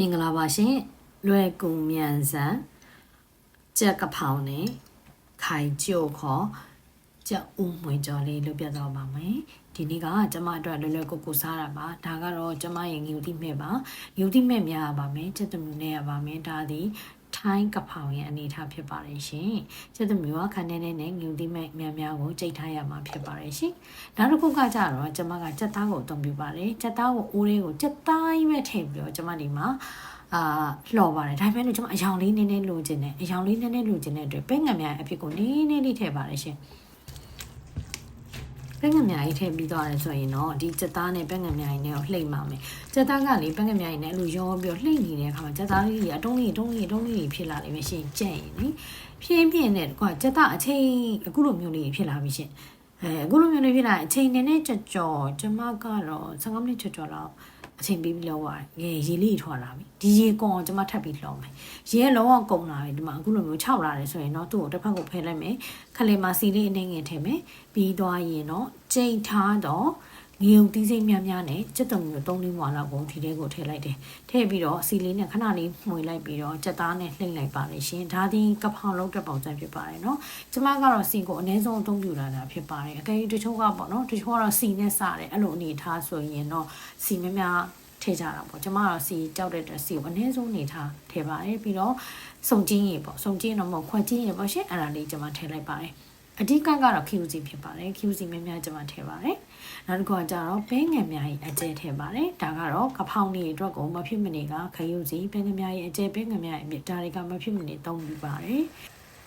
မင်္ဂလာပါရှင်လွယ်ကူမြန်ဆန်ကြက်ကဖောင်နဲ့ခိုင်ကျို့ခေါ်ကြက်ဦးမွေကြော်လေးလုပ်ပြတော့ပါမယ်ဒီနေ့ကကျမအတွက်လွယ်လွယ်ကူကူစားတာပါဒါကတော့ကျမရဲ့ငြူတိမဲ့ပါငြူတိမဲ့များရပါမယ်ကြက်သမီးနဲ့ရပါမယ်ဒါသည် ထိုင်းကဖောင်ရဲ့အနေအထားဖြစ်ပါတယ်ရှင်။ကျက်သမီးကခန်းထဲနဲ့ငြူတိမဲ့များများကိုကြိတ်ထားရမှာဖြစ်ပါတယ်ရှင်။နောက်တစ်ခုကကြတော့ကျမကကြက်သားကိုအသုံးပြုပါတယ်။ကြက်သားကိုအိုးလေးကိုကြက်သားကြီးပဲထည့်ပြီးတော့ကျမဒီမှာအာလှော်ပါတယ်ဒါပေမဲ့လို့ကျွန်မအယောင်လေးနည်းနည်းလိုချင်တယ်အယောင်လေးနည်းနည်းလိုချင်တဲ့အတွက်ပဲငံများအဖြစ်ကိုနည်းနည်းလေးထည့်ပါတယ်ရှင် ပဲငံများကြီးထည့်ပြီးသွားတယ်ဆိုရင်တော့ဒီစက်သားနဲ့ပဲငံများကြီးနဲ့ကိုလှိမ့်ပါမယ်စက်သားကလေပဲငံများကြီးနဲ့အဲ့လိုရောပြီးတော့လှိမ့်နေတဲ့အခါမှာစက်သားလေးကြီးအတုံးလေးတုံးလေးတုံးလေးဖြစ်လာလိမ့်မယ်ရှင်ကြက်ရင်လေဖြင်းဖြင်းနဲ့ကွာစက်သားအချိန်အခုလိုမျိုးလေးဖြစ်လာပြီရှင်အဲအခုလိုမျိုးလေးဖြစ်လာအချိန်နည်းနည်းကြော်ကြော်ကျမကတော့15မိနစ်ကြော်ကြော်လောက် အချိန်ပေးပြီးလောက်ရတယ်ငယ်ရေလေးထွာလာပြီဒီရေကွန်ကိုကျွန်မထပ်ပြီးလှော်မယ်ရေကလုံးဝကုန်လာပြီဒီမှာအခုလိုမျိုးခြောက်လာတယ်ဆိုရင်တော့သူ့ကိုတစ်ဖက်ကိုဖယ်လိုက်မယ်ခလေးမှာစီလေးအနှင်းငယ်ထည့်မယ်ပြီးသွားရင်တော့ကြိတ်ထားတော့ ငေုံတီးစိမ့်များများနဲ့စက်တုံမျိုး၃လေးမွာလောက်ကိုဒီထဲကိုထည့်လိုက်တယ်ထည့်ပြီးတော့စီလေးနဲ့ခဏလေးမှွေလိုက်ပြီးတော့စက်သားနဲ့လှိမ့်လိုက်ပါလေရှင်ဒါဒီကဖောင်လုံးတဲ့ပုံစံဖြစ်ပါတယ်နော်ကျမကတော့စီကိုအနည်းဆုံးအသုံးပြုလာတာဖြစ်ပါတယ်အကယ်၍တချို့ကပေါ့နော်တချို့ကတော့စီနဲ့စတယ်အဲ့လိုအနေထားဆိုရင်တော့စီများများထည့်ကြတာပေါ့ကျမကတော့စီကြောက်တဲ့အတွက်စီကိုအနည်းဆုံးနေထားထည့်ပါတယ်ပြီးတော့စုံချင်းရေပေါ့စုံချင်းတော့မဟုတ်ခွက်ချင်းရေပေါ့ရှင်အဲ့ဒါလေးကျမထည့်လိုက်ပါတယ် အဓိကကတော့ QC ဖြစ်ပါတယ် QC များများကျမထည့်ပါတယ်နောက်တစ်ခုကကြတော့ပဲငယ်များကြီးအကျဲထည့်ပါတယ်ဒါကတော့ကဖောင်းလေးအတွက်ကိုမဖြစ်မနေကခရုစီပဲငယ်များကြီးအကျဲပဲငယ်များကြီးဒါတွေကမဖြစ်မနေသုံးပြီးပါတယ်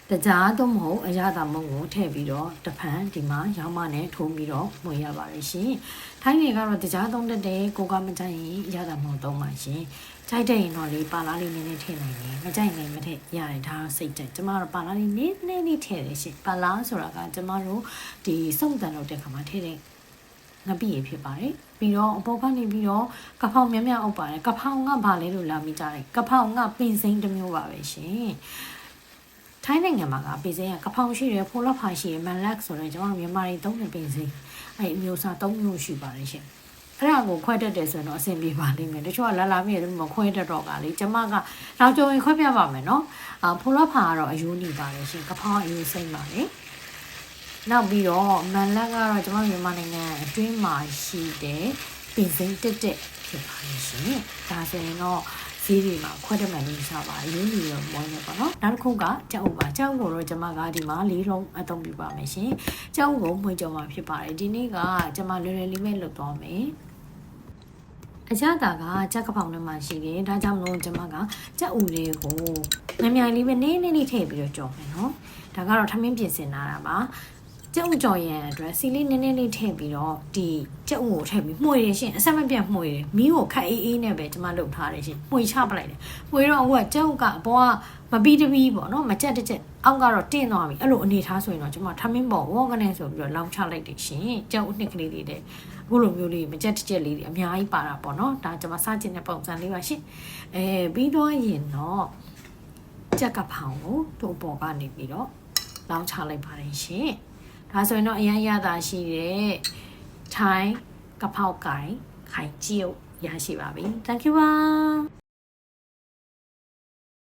တကြားသို့မဟုတ်အရသာမုံကိုထည့်ပြီးတော့တဖန်ဒီမှာရောင်းမနဲ့ထိုးပြီးတော့မွေရပါတယ်ရှင်။ထိုင်းတွေကတော့တကြားသုံးတတ်တယ်ကိုကမကြိုက်ရင်အရသာမုံသုံးပါရှင်။ ကြိုက်တဲ့ရင်တော့လေပါလားလေးနည်းနည်းထည့်နိုင်တယ်။မကြိုက်ရင်မထည့်ရတယ်ဒါစိတ်တက်။ကျမတို့ပါလားလေးနည်းနည်းလေးထည့်တယ်ရှင်။ပါလားဆိုတာကကျမတို့ဒီစုံတန်လုပ်တဲ့ခါမှာထည့်တဲ့ငပိရဖြစ်ပါတယ်ပြီးတော့အပေါ်ကနေပြီးတော့ကဖောင်များများအုပ်ပါတယ်ကဖောင်ကဘာလဲလို့လာမိကြတယ်ကဖောင်ကပင်စိမ့်တစ်မျိုးပါပဲရှင်ထိုင်းနိုင်ငံမှာကပင်စိမ့်ကကဖောင်ရှိတယ်ဖိုလဖာရှိတယ်မန်လက်ဆိုတော့ကျွန်တော်မြန်မာတွေသုံးတဲ့ပင်စိမ့်အဲ့အမျိုးအစား၃မျိုးရှိပါတယ်ရှင် အဲ့ဒါကိုခွဲတတ်တယ်ဆိုရင်တော့အဆင်ပြေပါလိမ့်မယ်တချို့ကလာလာမိတယ်မခွဲတတ်တော့ကလေကျမကနောက်ကြုံရင်ခွဲပြပါမယ်နော်အာဖိုလဖာကတော့အယူနေပါတယ်ရှင်ကဖောင်အယူစိမ့်ပါလေနောက်ပြီးတော့မန်လက်ကတော့ကျွန်တော်မြန်မာနိုင်ငံအတွင်းမှာရှိတဲ့ပင်စိမ့်တက်တက်ဖြစ်ပါလိမ့်ရှင်ဒါဆိုရင်တော့ဈေးတွေမှာခွက်တက်မှန်လို့စပါအရင်းကြီးရောမောနေပါတော့နောက်တစ်ခုကကြောက်ဥပါကြောက်ဥကိုတော့ကျွန်မကဒီမှာလေးလုံးအသုံးပြုပါမယ်ရှင်ကြောက်ဥကိုမှွေကြမှာဖြစ်ပါတယ်ဒီနေ့ကကျွန်မလွယ်လွယ်လေးပဲလုပ်သွားမယ် အကြတာကကြက်ကပောင်ထဲမှာရှိတယ်ဒါကြောင့်မလို့ကျွန်မကကြက်ဥလေးကိုငမြိုင်လေးပဲနည်းနည်းလေးထည့်ပြီးတော့ကြော်မယ်နော်ဒါကတော့ထမင်းပြင်ဆင်လာတာပါကျုံကြော်ရန်အတွက်စီလေးနည်းနည်းလေးထည့်ပြီးတော့ဒီကျုံကိုထည့်ပြီးမှွေတယ်ရှင်အဆက်မပြတ်မှွေတယ်မီးကိုခက်အေးအေးနဲ့ပဲကျွန်မလုပ်ထားတယ်ရှင်မှွေချပလိုက်တယ်မှွေတော့အခုကကျုံကအပေါ်ကမပီးတပီးပေါ့နော်မကြက်တစ်ချက်အောက်ကတော့တင့်သွားပြီအဲ့လိုအနေထားဆိုရင်တော့ကျွန်မထမင်းပေါ်ဝေါကနေဆိုပြီးတော့လောင်းချလိုက်တယ်ရှင်ကျုံနှစ်ကလေးလေးတဲ့အ ခုလိုမျိုးလေးမကြက်တစ်ချက်လေးတွေအများကြီးပါတာပေါ့နော်ဒါကျွန်မစကျင်တဲ့ပုံစံလေးပါရှင်အဲပြီးတော့ရင်တော့ကြက်ကဖောင်ကိုတို့ပေါ်ကနေပြီးတော့လောင်းချလိုက်ပါတယ်ရှင်ဒါဆိုရင်တော့အရင်ရတာရှိတဲ့ထိုင်းကဖောက်ကိုင်ခိုင်ကျုပ်ရရှိပါပြီ thank you ပါ